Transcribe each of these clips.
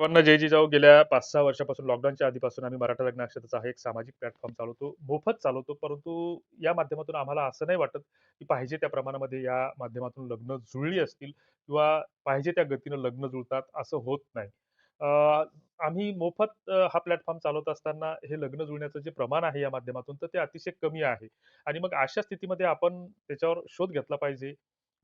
सर्वांना जय जिजाऊ गेल्या पाच सहा वर्षापासून लॉकडाऊनच्या आधीपासून आम्ही मराठा लग्न अक्षताचा हा एक सामाजिक प्लॅटफॉर्म चालवतो मोफत चालवतो परंतु या माध्यमातून आम्हाला असं नाही वाटत की पाहिजे त्या प्रमाणामध्ये या माध्यमातून लग्न जुळली असतील किंवा पाहिजे त्या गतीनं लग्न जुळतात असं होत नाही. आम्ही मोफत हा प्लॅटफॉर्म चालवत असताना हे लग्न जुळण्याचं जे प्रमाण आहे या माध्यमातून तर ते अतिशय कमी आहे. आणि मग अशा स्थितीमध्ये आपण त्याच्यावर शोध घेतला पाहिजे.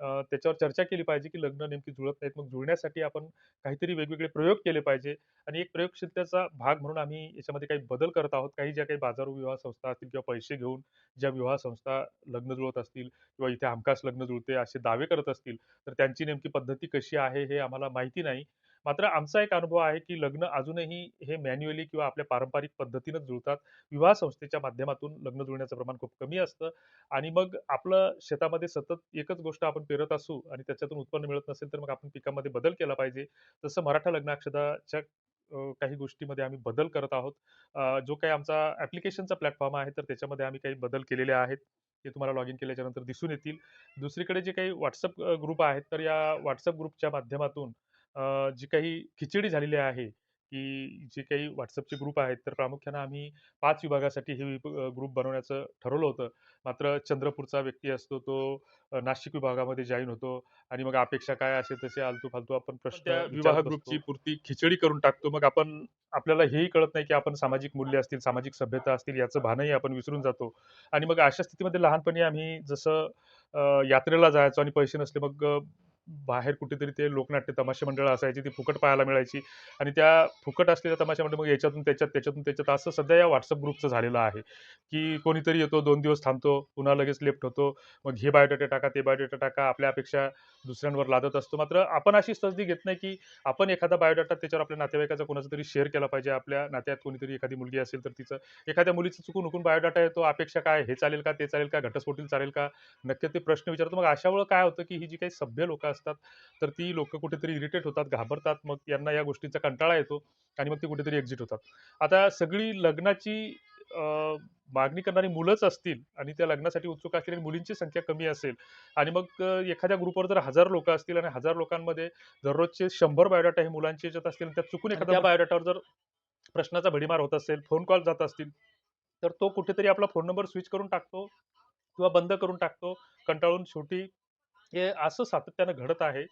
त्याच्यावर चर्चा केली पाहिजे की लग्न नेमकी जुळत नाहीत. मग जुळण्यासाठी आपण काहीतरी वेगवेगळे प्रयोग केले पाहिजे. आणि एक प्रयोगशीलतेचा भाग म्हणून आम्ही याच्यामध्ये काही बदल करत आहोत. काही ज्या काही बाजारू विवाह संस्था असतील किंवा पैसे घेऊन ज्या विवाह संस्था लग्न जुळत असतील किंवा इथे हमखास लग्न जुळते असे दावे करत असतील तर त्यांची नेमकी पद्धती कशी आहे हे आम्हाला माहिती नाही. मात्र आमचा एक अनुभव आहे की लग्न अजूनही हे मॅन्युअली किंवा आपल्या पारंपरिक पद्धतीनंच जुळतात. विवाह संस्थेच्या माध्यमातून लग्न जुळण्याचं प्रमाण खूप कमी असतं. आणि मग आपलं शेतामध्ये सतत एकच गोष्ट आपण पेरत असू आणि त्याच्यातून उत्पन्न मिळत नसेल तर मग आपण पिकामध्ये बदल केला पाहिजे. जसं मराठा लग्नाक्षदाच्या काही गोष्टीमध्ये आम्ही बदल करत आहोत. जो काही आमचा ऍप्लिकेशनचा प्लॅटफॉर्म आहे तर त्याच्यामध्ये आम्ही काही बदल केलेले आहेत. ते तुम्हाला लॉग इन केल्याच्यानंतर दिसून येतील. दुसरीकडे जे काही व्हॉट्सअप ग्रुप आहेत तर या व्हॉट्सअप ग्रुपच्या माध्यमातून जी काही खिचडी झालेली आहे की जे काही व्हॉट्सअपचे ग्रुप आहेत तर प्रामुख्यानं आम्ही पाच विभागासाठी हे ग्रुप बनवण्याचं ठरवलं होतं. मात्र चंद्रपूरचा व्यक्ती असतो तो नाशिक विभागामध्ये जॉईन होतो आणि मग अपेक्षा काय असेल तसे आलतू फालतू आपण प्रश्न विवाह ग्रुपची. पुरती खिचडी करून टाकतो. मग आपण आपल्याला हेही कळत नाही की आपण सामाजिक मूल्य असतील सामाजिक सभ्यता असतील याचं भानही आपण विसरून जातो. आणि मग अशा स्थितीमध्ये लहानपणी आम्ही जसं यात्रेला जायचो आणि पैसे नसले मग बाहेर कुठेतरी ते लोकनाट्य तमाशे मंडळ असायची ती फुकट पाहायला मिळायची. आणि त्या फुकट असलेल्या तमाशा मंडळ मग याच्यातून त्याच्यात त्याच्यातून त्याच्यात असं सध्या या व्हॉट्सअप ग्रुपचं झालेलं आहे की कोणीतरी येतो दोन दिवस थांबतो पुन्हा लगेच लेफ्ट होतो मग हे बायोडेटा टाका ते बायोडेटा टाका आपल्या अपेक्षा दुसऱ्यांवर लादत असतो. मात्र आपण अशी तसदी घेत नाही की आपण एखादा बायोडाटा त्याच्यावर आपल्या नातेवाईकाचा कोणाचा तरी शेअर केला पाहिजे आपल्या नात्यात कोणीतरी एखादी मुलगी असेल तर तिचं एखाद्या मुलीचं चुकून उकून बायोडाटा येतो अपेक्षा काय हे चालेल का ते चालेल का घटस्फोटील चालेल का नक्की ते प्रश्न विचारतो. मग अशा वेळ काय होतं की ही जी काही सभ्य लोक असतात तर ती लोक कुठेतरी इरिटेट होतात घाबरतात मग यांना या गोष्टींचा कंटाळा येतो आणि मग ते कुठेतरी एक्झिट होतात. आता सगळी लग्नाची मागणी करणारी मुलंच असतील आणि त्या लग्नासाठी उत्सुक असलेली मुलींची संख्या कमी असेल आणि मग एखाद्या ग्रुपवर जर हजार लोक असतील आणि हजार लोकांमध्ये दररोजचे शंभर बायोडाटा हे मुलांचे याच्यात असतील त्यात चुकून आणि एखाद्या बायोडाटावर जर प्रश्नाचा भडीमार होत असेल फोन कॉल जात असतील तर तो कुठेतरी आपला फोन नंबर स्विच करून टाकतो किंवा बंद करून टाकतो कंटाळून शेवटी हे असं सातत्यानं घडत आहे.